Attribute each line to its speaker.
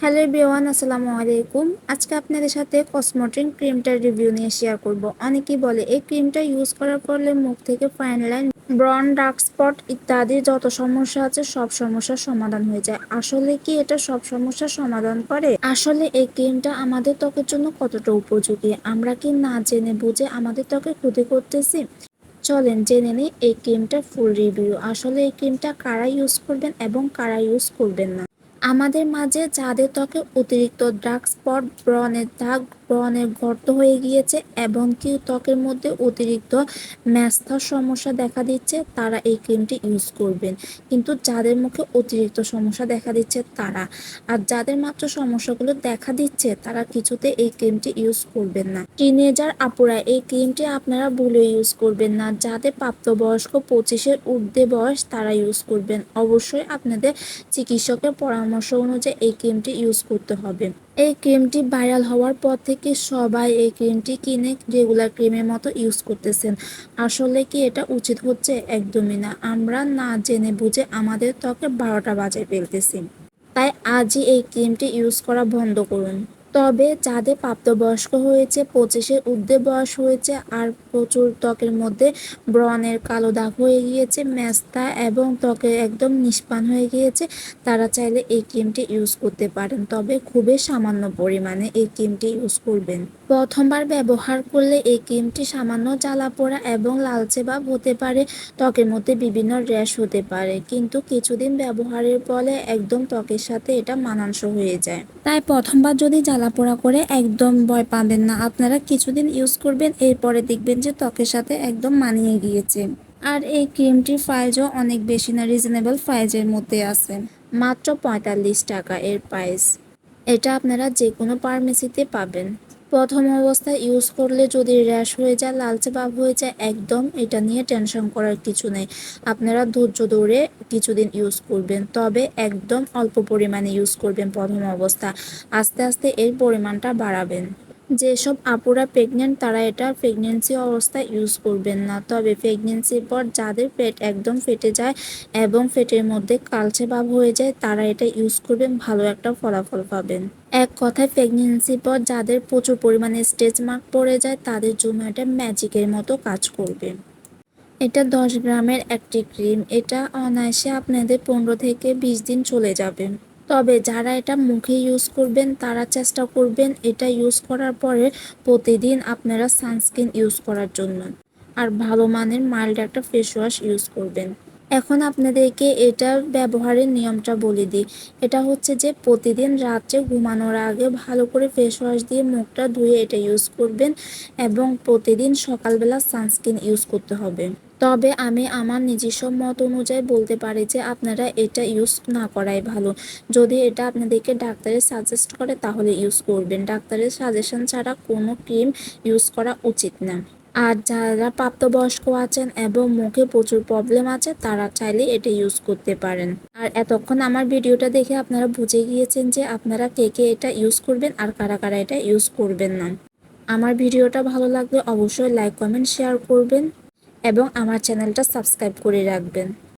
Speaker 1: Hello everyone, আসসালামু আলাইকুম। আজকে আপনাদের সাথে কসমোটিন ক্রিমটার রিভিউ নিয়ে শেয়ার করব। অনেকেই বলে এই ক্রিমটা ইউজ করার পরে মুখ থেকে ফাইন লাইন ব্রন ডার্ক স্পট ইত্যাদি যত সমস্যা আছে, সব সমস্যার সমাধান হয়ে যায়। আসলে কি এটা সব সমস্যার সমাধান করে? আসলে এই ক্রিমটা আমাদের ত্বকের জন্য কতটা উপযোগী? আমরা কি না জেনে বুঝে আমাদের ত্বকে ক্ষতি করতেছি? চলেন জেনে নিই এই ক্রিমটার ফুল রিভিউ আসলে এই ক্রিমটা কারা ইউজ করবেন এবং কারা ইউজ করবেন না? আমাদের মাঝে যাদের ত্বকে অতিরিক্ত ডার্ক স্পট ব্রণের দাগ ব্রণের গর্ত হয়ে গিয়েছে এবং কি ত্বকের মধ্যে অতিরিক্ত ম্যাস্থার সমস্যা দেখা দিচ্ছে, তারা এই ক্রিমটি ইউজ করবেন। কিন্তু যাদের মুখে অতিরিক্ত সমস্যা দেখা দিচ্ছে, তারা। আর যাদের মাত্র সমস্যাগুলো দেখা দিচ্ছে, তারা কিছুতে এই ক্রিমটি ইউজ করবেন না। টিনেজার আপুরা, এই ক্রিমটি আপনারা ভুলে ইউজ করবেন না। যাদের প্রাপ্তবয়স্ক পঁচিশের ঊর্ধ্বে বয়স, তারা ইউজ করবেন। অবশ্যই আপনাদের চিকিৎসকের পরামর্শ অনুযায়ী এই ক্রিমটি ইউজ করতে হবে। এই ক্রিমটি ভাইরাল হওয়ার পর থেকে সবাই এই ক্রিমটি কিনে রেগুলার ক্রিমের মতো ইউজ করতেছেন। আসলে কি এটা উচিত হচ্ছে? একদমই না। আমরা না জেনে বুঝে আমাদের ত্বকে বারোটা বাজে ফেলতেছি। তাই আজই এই ক্রিমটি ইউজ করা বন্ধ করুন। তবে যাদের প্রাপ্তবয়স্ক হয়েছে পঁচিশের ঊর্ধ্বে বয়স হয়েছে আর প্রচুর ত্বকের মধ্যে ব্রণের কালো দাগ হয়ে গিয়েছে ম্যাস্তা এবং ত্বকে একদম নিষ্পান হয়ে গিয়েছে। তারা চাইলে এই ক্রিমটি ইউজ করতে পারেন, তবে খুবই সামান্য পরিমাণে এই ক্রিমটি ইউজ করবেন। প্রথমবার ব্যবহার করলে এই ক্রিমটি সামান্য জ্বালা পোড়া এবং লালচে ভাব হতে পারে, ত্বকের মধ্যে বিভিন্ন র্যাশ হতে পারে, কিন্তু কিছুদিন ব্যবহারের ফলে একদম ত্বকের সাথে এটা মানানস হয়ে যায়। তাই প্রথমবার যদি জ্বালা পোড়া করে একদম ভয় পাবেন না। আপনারা কিছুদিন ইউজ করবেন, এরপরে দেখবেন যে ত্বকের সাথে একদম মানিয়ে গিয়েছে। আর এই ক্রিমটির ফাইজও অনেক বেশি না রিজনেবল প্রাইজের মধ্যে আছে। মাত্র পঁয়তাল্লিশ টাকা এর প্রাইস এটা আপনারা যে কোনো ফার্মেসিতে পাবেন। প্রথম অবস্থায় ইউজ করলে যদি র্যাশ হয়ে যায়, লালচে ভাব হয়ে যায়, একদম এটা নিয়ে টেনশন করার কিছু নেই। আপনারা ধৈর্য ধরে কিছুদিন ইউজ করবেন, তবে একদম অল্প পরিমাণে ইউজ করবেন প্রথম অবস্থা। আস্তে আস্তে এর পরিমাণটা বাড়াবেন। যেসব আপুরা প্রেগনেন্ট তারা এটা প্রেগনেন্সি অবস্থায় ইউজ করবেন না। তবে প্রেগনেন্সির পর যাদের পেট একদম ফেটে যায় এবং পেটের মধ্যে কালচে ভাব হয়ে যায়, তারা এটা ইউজ করবেন, ভালো একটা ফলাফল পাবেন। এক কথায় প্রেগনেন্সির পর যাদের প্রচুর পরিমাণে স্টেজ মার্ক পড়ে যায়, তাদের জন্য এটা ম্যাজিকের মতো কাজ করবে। এটা দশ গ্রামের একটি ক্রিম এটা অনায়াসে আপনাদের পনেরো থেকে বিশ দিন চলে যাবে। তবে যারা এটা মুখে ইউজ করবেন, তারা চেষ্টা করবেন এটা ইউজ করার পরে প্রতিদিন আপনারা সানস্ক্রিন ইউজ করার জন্য। আর ভালো মানের মাইল্ড একটা ফেস ওয়াশ ইউজ করবেন। এখন আপনাদেরকে এটা ব্যবহারের নিয়মটা বলে দিই। এটা হচ্ছে যে প্রতিদিন রাত্রে ঘুমানোর আগে ভালো করে ফেস ওয়াশ দিয়ে মুখটা ধুয়ে এটা ইউজ করবেন এবং প্রতিদিন সকালবেলা সানস্ক্রিন ইউজ করতে হবে। তবে আমি আমার নিজস্ব মত অনুযায়ী বলতে পারি যে আপনারা এটা ইউজ না করাই ভালো। যদি এটা আপনাদেরকে ডাক্তারের সাজেস্ট করে, তাহলে ইউজ করবেন। ডাক্তারের সাজেশন ছাড়া কোনো ক্রিম ইউজ করা উচিত না। আর যারা প্রাপ্তবয়স্ক আছেন এবং মুখে প্রচুর প্রবলেম আছে, তারা চাইলে এটা ইউজ করতে পারেন। আর এতক্ষণ আমার ভিডিওটা দেখে আপনারা বুঝে গিয়েছেন যে আপনারা কে কে এটা ইউজ করবেন আর কারা কারা এটা ইউজ করবেন না। আমার ভিডিওটা ভালো লাগলে অবশ্যই লাইক কমেন্ট শেয়ার করবেন। এবং আমার চ্যানেলটা সাবস্ক্রাইব করে রাখবেন।